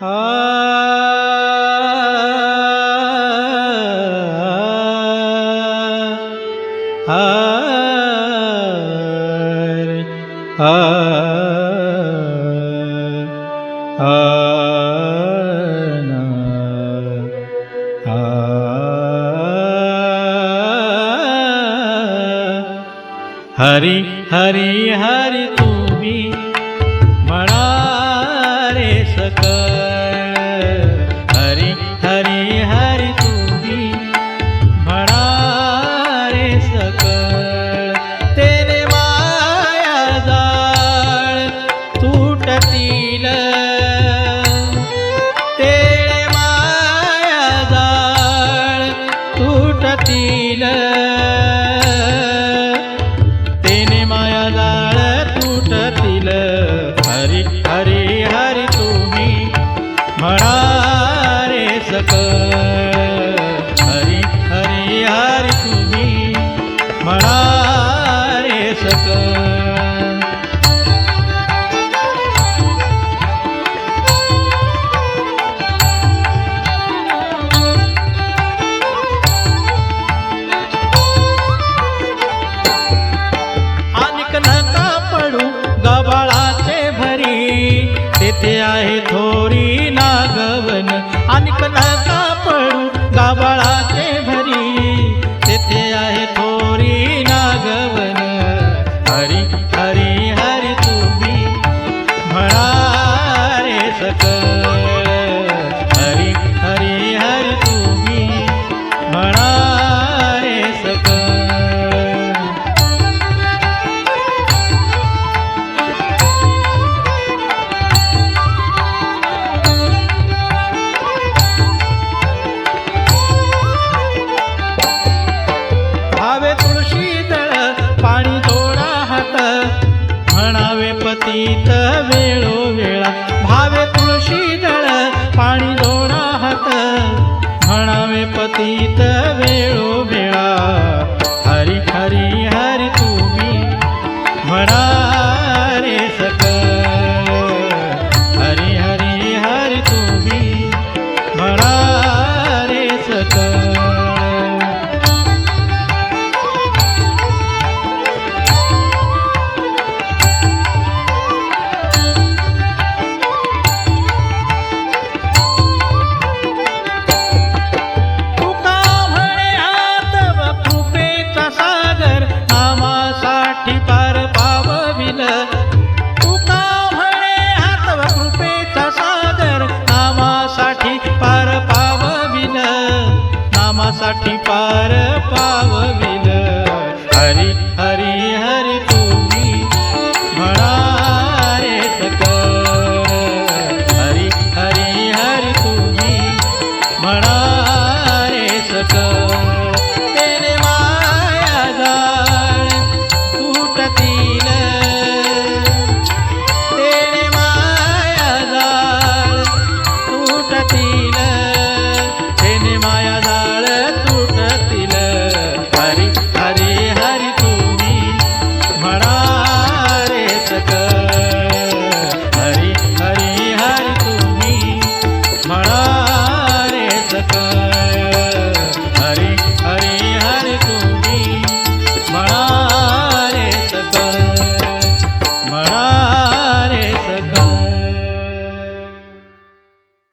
हरि हरि हरि तुम्ही रे सका तेने माया तूटतील ते माया जा तूटतील तिने माया जाल तूटतील हरी हरी हरी तुम्ही म्हणा म्हणा रे सक हरि हरि तीत वेळोवेळा भावे तुळशी दळ पाणी दोडा हात म्हणावे पतीत पावमिन हरि हरि हरि